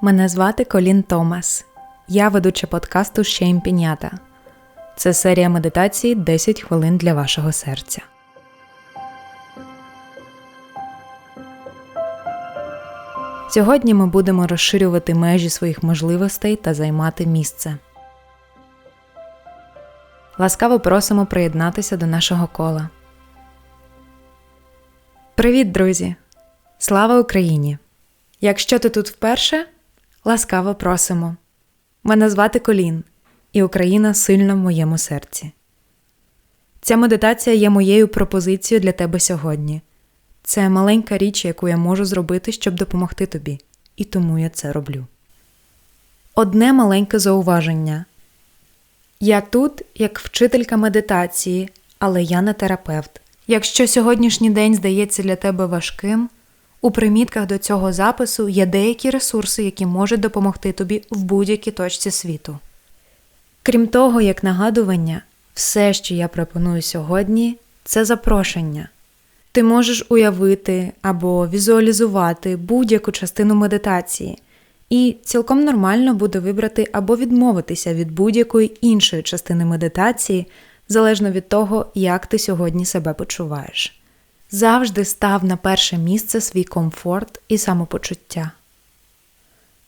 Мене звати Колін Томас. Я ведуча подкасту Шейм Пінята. Це серія медитації 10 хвилин для вашого серця. Сьогодні ми будемо розширювати межі своїх можливостей та займати місце. Ласкаво просимо приєднатися до нашого кола. Привіт, друзі! Слава Україні! Якщо ти тут вперше, ласкаво просимо. Мене звати Колін, і Україна сильна в моєму серці. Ця медитація є моєю пропозицією для тебе сьогодні. Це маленька річ, яку я можу зробити, щоб допомогти тобі, і тому я це роблю. Одне маленьке зауваження. Я тут як вчителька медитації, але я не терапевт. Якщо сьогоднішній день здається для тебе важким, у примітках до цього запису є деякі ресурси, які можуть допомогти тобі в будь-якій точці світу. Крім того, як нагадування, все, що я пропоную сьогодні, це запрошення. Ти можеш уявити або візуалізувати будь-яку частину медитації, і цілком нормально буде вибрати або відмовитися від будь-якої іншої частини медитації, залежно від того, як ти сьогодні себе почуваєш. Завжди став на перше місце свій комфорт і самопочуття.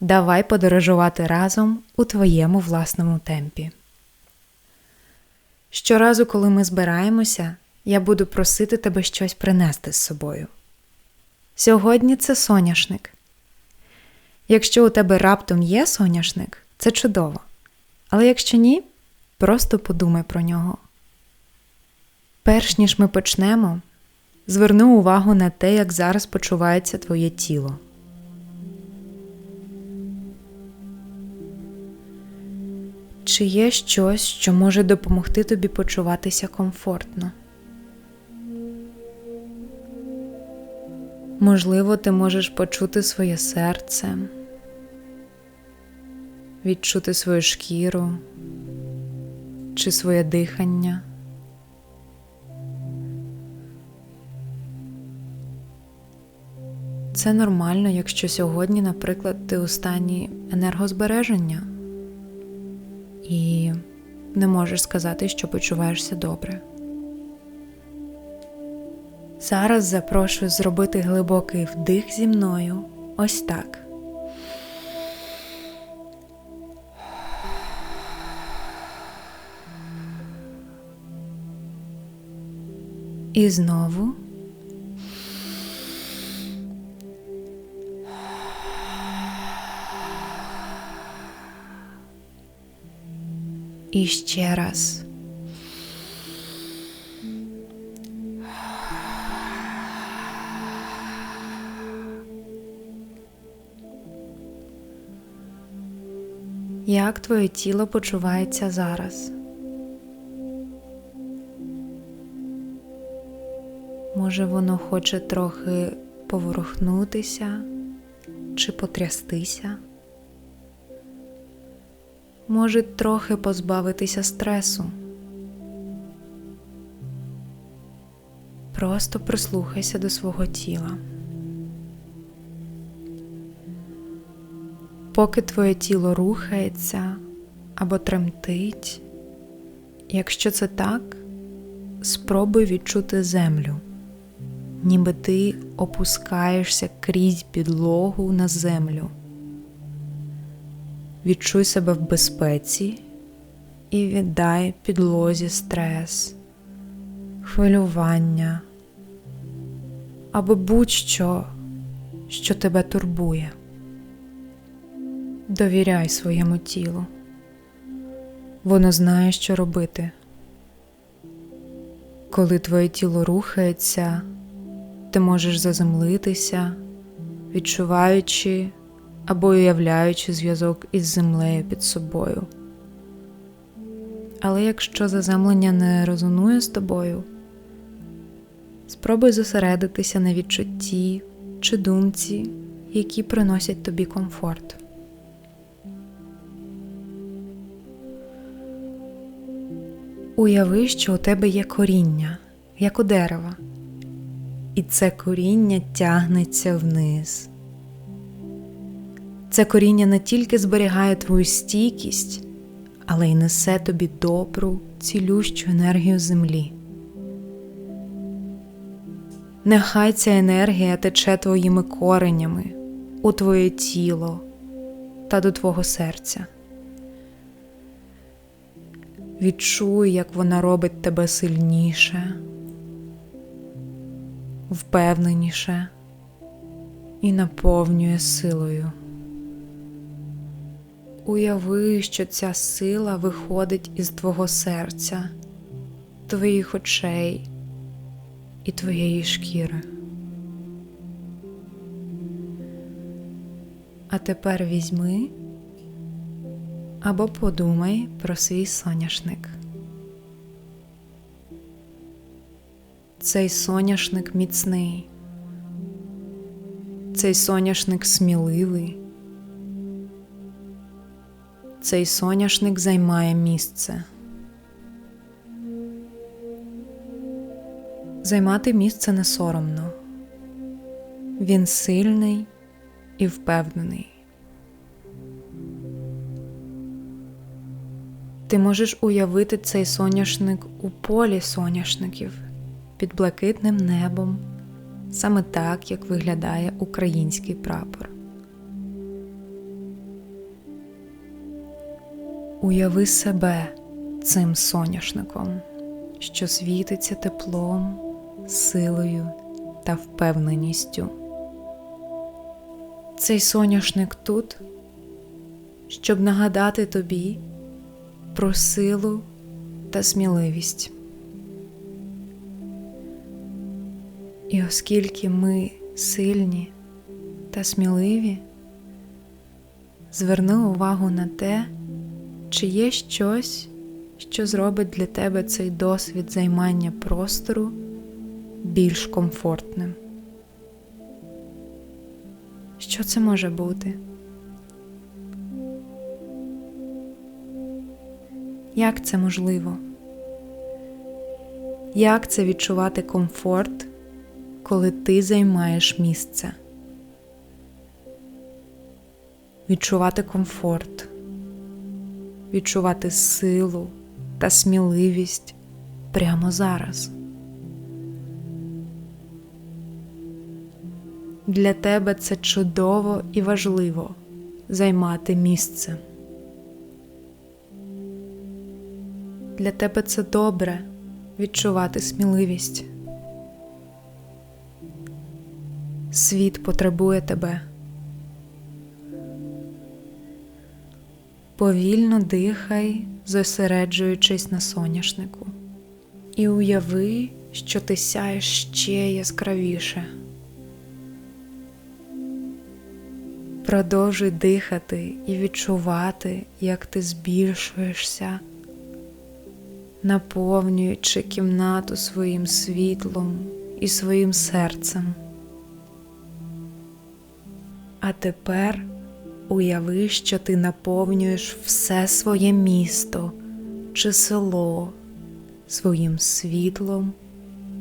Давай подорожувати разом у твоєму власному темпі. Щоразу, коли ми збираємося, я буду просити тебе щось принести з собою. Сьогодні це соняшник. Якщо у тебе раптом є соняшник, це чудово. Але якщо ні, просто подумай про нього. Перш ніж ми почнемо, зверни увагу на те, як зараз почувається твоє тіло. Чи є щось, що може допомогти тобі почуватися комфортно? Можливо, ти можеш почути своє серце, відчути свою шкіру чи своє дихання. Це нормально, якщо сьогодні, наприклад, ти у стані енергозбереження і не можеш сказати, що почуваєшся добре. Зараз запрошую зробити глибокий вдих зі мною ось так. І знову. І ще раз. Як твоє тіло почувається зараз? Може, воно хоче трохи поворухнутися чи потрястися? Може трохи позбавитися стресу? Просто прислухайся до свого тіла. Поки твоє тіло рухається або тремтить, якщо це так, спробуй відчути землю, ніби ти опускаєшся крізь підлогу на землю. Відчуй себе в безпеці і віддай підлозі стрес, хвилювання або будь-що, що тебе турбує. Довіряй своєму тілу. Воно знає, що робити. Коли твоє тіло рухається, ти можеш заземлитися, відчуваючи або уявляючи зв'язок із землею під собою. Але якщо заземлення не резонує з тобою, спробуй зосередитися на відчутті чи думці, які приносять тобі комфорт. Уяви, що у тебе є коріння, як у дерева, і це коріння тягнеться вниз. Це коріння не тільки зберігає твою стійкість, але й несе тобі добру, цілющу енергію землі. Нехай ця енергія тече твоїми коренями у твоє тіло та до твого серця. Відчуй, як вона робить тебе сильніше, впевненіше і наповнює силою. Уяви, що ця сила виходить із твого серця, твоїх очей і твоєї шкіри. А тепер візьми або подумай про свій соняшник. Цей соняшник міцний, цей соняшник сміливий, цей соняшник займає місце. Займати місце не соромно. Він сильний і впевнений. Ти можеш уявити цей соняшник у полі соняшників під блакитним небом, саме так, як виглядає український прапор. Уяви себе цим соняшником, що світиться теплом, силою та впевненістю. Цей соняшник тут, щоб нагадати тобі про силу та сміливість. І оскільки ми сильні та сміливі, зверни увагу на те, чи є щось, що зробить для тебе цей досвід займання простору більш комфортним. Що це може бути? Як це можливо? Як це відчувати комфорт, коли ти займаєш місце? Відчувати комфорт, відчувати силу та сміливість прямо зараз. Для тебе це чудово і важливо займати місце. Для тебе це добре відчувати сміливість. Світ потребує тебе. Повільно дихай, зосереджуючись на соняшнику, і уяви, що ти сяєш ще яскравіше. Продовжуй дихати і відчувати, як ти збільшуєшся, наповнюючи кімнату своїм світлом і своїм серцем. А тепер уяви, що ти наповнюєш все своє місто чи село своїм світлом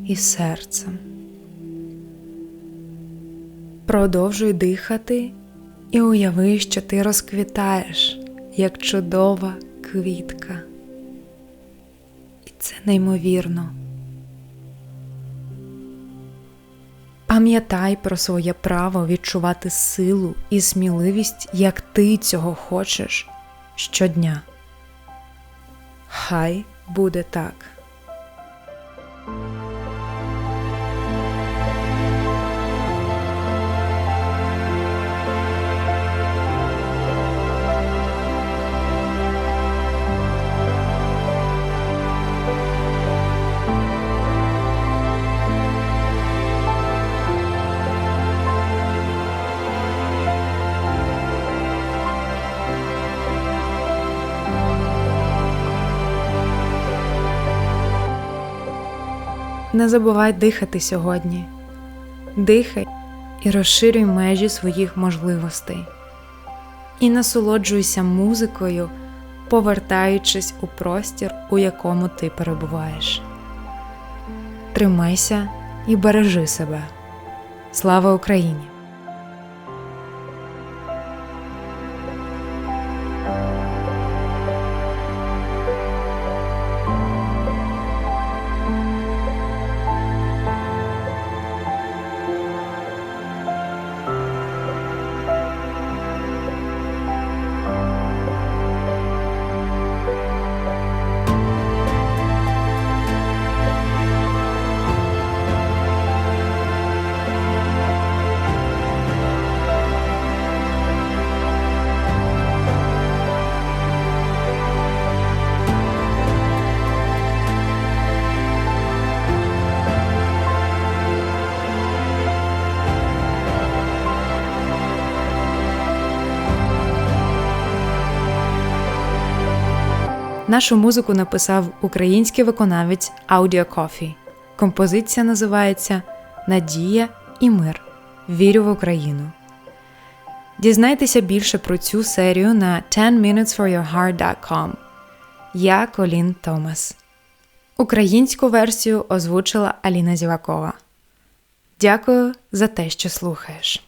і серцем. Продовжуй дихати і уяви, що ти розквітаєш, як чудова квітка. І це неймовірно. Пам'ятай про своє право відчувати силу і сміливість, як ти цього хочеш щодня. Хай буде так. Не забувай дихати сьогодні. Дихай і розширюй межі своїх можливостей. І насолоджуйся музикою, повертаючись у простір, у якому ти перебуваєш. Тримайся і бережи себе. Слава Україні! Нашу музику написав український виконавець Audio Coffee. Композиція називається Надія і мир. Вірю в Україну. Дізнайтеся більше про цю серію на 10minutesforyourheart.com. Я Колін Томас. Українську версію озвучила Аліна Зівакова. Дякую за те, що слухаєш.